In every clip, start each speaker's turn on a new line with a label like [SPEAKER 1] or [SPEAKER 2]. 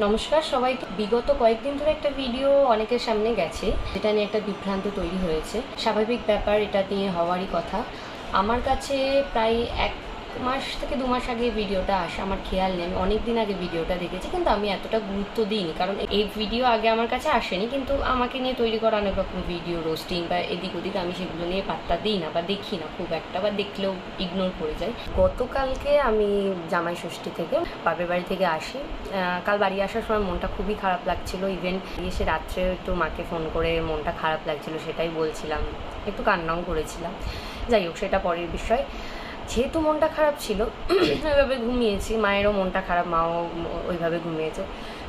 [SPEAKER 1] নমস্কার, সবাইকে। বিগত কয়েকদিন ধরে একটা ভিডিও অনেকের সামনে গেছে, যেটা নিয়ে একটা বিভ্রান্ত তৈরি হয়েছে। স্বাভাবিক ব্যাপার, এটা নিয়ে হওয়ারই কথা। আমার কাছে প্রায় এক মাস থেকে দু মাস আগে ভিডিওটা আসে, আমার খেয়াল নেই, আমি অনেক দিন আগে ভিডিওটা দেখেছি, কিন্তু আমি এতটা গুরুত্ব দিইনি, কারণ এই ভিডিও আগে আমার কাছে আসেনি, কিন্তু আমাকে নিয়ে তৈরি করা অনেক রকম ভিডিও রোস্টিং বা এদিক ওদিক আমি সেগুলো নিয়ে পাত্তা দিই না বা দেখি না, খুব একটা বা দেখলেও ইগনোর করে যাই। গতকালকে আমি জামাই ষষ্ঠী থেকে বাপের বাড়ি থেকে আসি কাল বাড়ি আসার সময় মনটা খুবই খারাপ লাগছিল ইভেন এসে রাত্রে একটু মাকে ফোন করে মনটা খারাপ লাগছিল, সেটাই বলছিলাম, একটু কান্নাও করেছিলাম। যাই হোক, সেটা পরের বিষয়। যেহেতু মনটা খারাপ ছিল, ওইভাবে ঘুমিয়েছি। মায়েরও মনটা খারাপ, মাও ওইভাবে ঘুমিয়েছে।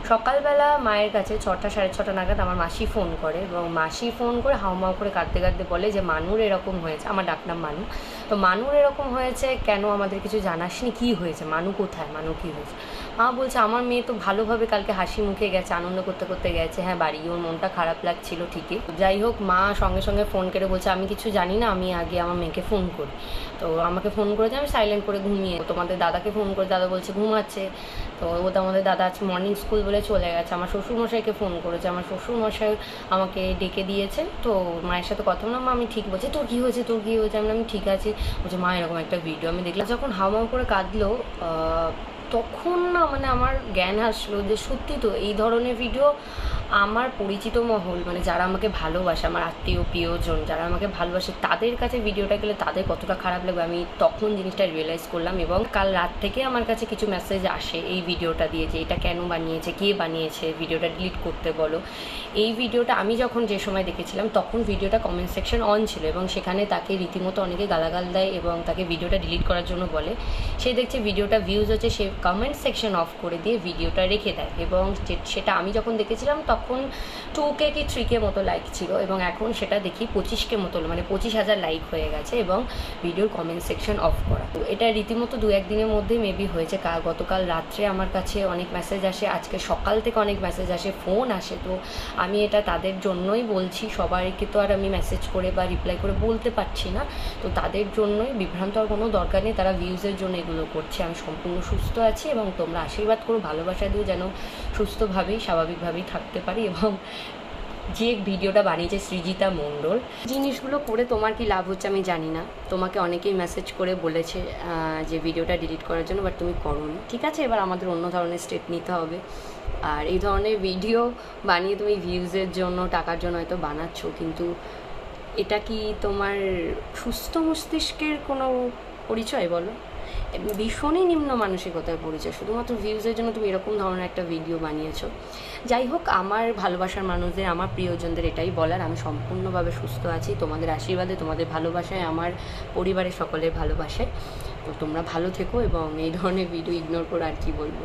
[SPEAKER 1] সকালবেলা মায়ের কাছে ছটা, সাড়ে ছটা নাগাদ আমার মাসি ফোন করে এবং মাসি ফোন করে হাউমাউ করে কাঁদতে কাঁদতে বলে যে, মানুর এরকম হয়েছে। আমার ডাকনাম মানু। তো মানুর এরকম হয়েছে, কেন আমাদের কিছু জানাসনি? কি হয়েছে? মানু কোথায়? মানু কি হয়েছে? মা বলছে, আমার মেয়ে তো ভালোভাবে কালকে হাসি মুখে গেছে, আনন্দ করতে করতে গেছে। হ্যাঁ বাড়ি ওর মনটা খারাপ লাগছিল ঠিকই। যাই হোক, মা সঙ্গে সঙ্গে ফোন করে বলছে, আমি কিছু জানি না, আমি আগে আমার মেয়েকে ফোন করি। তো আমাকে ফোন করেছে, আমি সাইলেন্ট করে ঘুমিয়ে তোমাদের দাদাকে ফোন করে, দাদা বলছে, ঘুমাচ্ছে। তো ও তো আমাদের দাদা আজ মর্নিং স্কুল বলে চলে গেছে, আমার শ্বশুরমশাইকে ফোন করেছে। আমার শ্বশুরমশাই আমাকে ডেকে দিয়েছে, তো মায়ের সাথে কথা বললাম আমি ঠিক বলছি, তোর কী হয়েছে, তোর কী হয়েছে? আমি আমি ঠিক আছি। বলছে, মা, এরকম একটা ভিডিও আমি দেখলাম। যখন হাওমাও করে কাঁদলো তখন না মানে আমার জ্ঞান আসলো যে সত্যি তো এই ধরনের ভিডিও আমার পরিচিত মহল মানে যারা আমাকে ভালোবাসে, আমার আত্মীয়, প্রিয়জন যারা আমাকে ভালোবাসে, তাদের কাছে ভিডিওটা গেলে তাদের কতটা খারাপ লাগবে, আমি তখন জিনিসটা রিয়েলাইজ করলাম এবং কাল রাত থেকে আমার কাছে কিছু মেসেজ আসে এই ভিডিওটা দিয়ে যে এটা কেন বানিয়েছে, কে বানিয়েছে, ভিডিওটা ডিলিট করতে বলো। এই ভিডিওটা আমি যখন যে সময় দেখেছিলাম, তখন ভিডিওটা কমেন্ট সেকশন অন ছিল এবং সেখানে তাকে রীতিমতো অনেকে গালাগাল দেয় এবং তাকে ভিডিওটা ডিলিট করার জন্য বলে। সে দেখছে ভিডিওটা ভিউজ হচ্ছে, সে কমেন্ট সেকশন অফ করে দিয়ে ভিডিওটা রেখে দেয় এবং সেটা আমি যখন দেখেছিলাম, তখন টু কে কি থ্রি কে মতো লাইক ছিল এবং এখন সেটা দেখি পঁচিশ কে মতো মানে পঁচিশ হাজার লাইক হয়ে গেছে এবং ভিডিওর কমেন্ট সেকশন অফ করা। তো এটা রীতিমতো দু একদিনের মধ্যেই মেবি হয়েছে। গতকাল রাত্রে আমার কাছে অনেক মেসেজ আসে, আজকে সকাল থেকে অনেক মেসেজ আসে ফোন আসে। তো আমি এটা তাদের জন্যই বলছি, সবাইকে তো আর আমি মেসেজ করে বা রিপ্লাই করে বলতে পারছি না। তো তাদের জন্যই, বিভ্রান্ত হওয়ার কোনো দরকার নেই, তারা ভিউজের জন্য এগুলো করছে। আমি সম্পূর্ণ সুস্থ আছি এবং তোমরা আশীর্বাদ করো, ভালোবাসা দিও যেন সুস্থভাবেই, স্বাভাবিকভাবেই থাকতে পারি এবং যে ভিডিওটা বানিয়েছে সৃজিতা মণ্ডল। জিনিসগুলো করে তোমার কি লাভ হচ্ছে আমি জানি না। তোমাকে অনেকেই মেসেজ করে বলেছে যে ভিডিওটা ডিলিট করার জন্য বাট তুমি করোনি। ঠিক আছে, এবার আমাদের অন্য ধরনের স্টেপ নিতে হবে। আর এই ধরনের ভিডিও বানিয়ে তুমি ভিউজের জন্য, টাকার জন্য হয়তো বানাচ্ছ, কিন্তু এটা কি তোমার সুস্থ মস্তিষ্কের কোনো পরিচয় বলো? ভীষণই নিম্ন মানসিকতায় পরিচয়। শুধুমাত্র ভিউজের জন্য তুমি এরকম ধরনের একটা ভিডিও বানিয়েছো। যাই হোক, আমার ভালোবাসার মানুষদের, আমার প্রিয়জনদের এটাই বলার। আমি সম্পূর্ণভাবে সুস্থ আছি। তোমাদের আশীর্বাদে, তোমাদের ভালোবাসায়, আমার পরিবারের সকলের ভালোবাসায়। তো তোমরা ভালো থেকো এবং এই ধরনের ভিডিও ইগনোর করে আর কি বলব?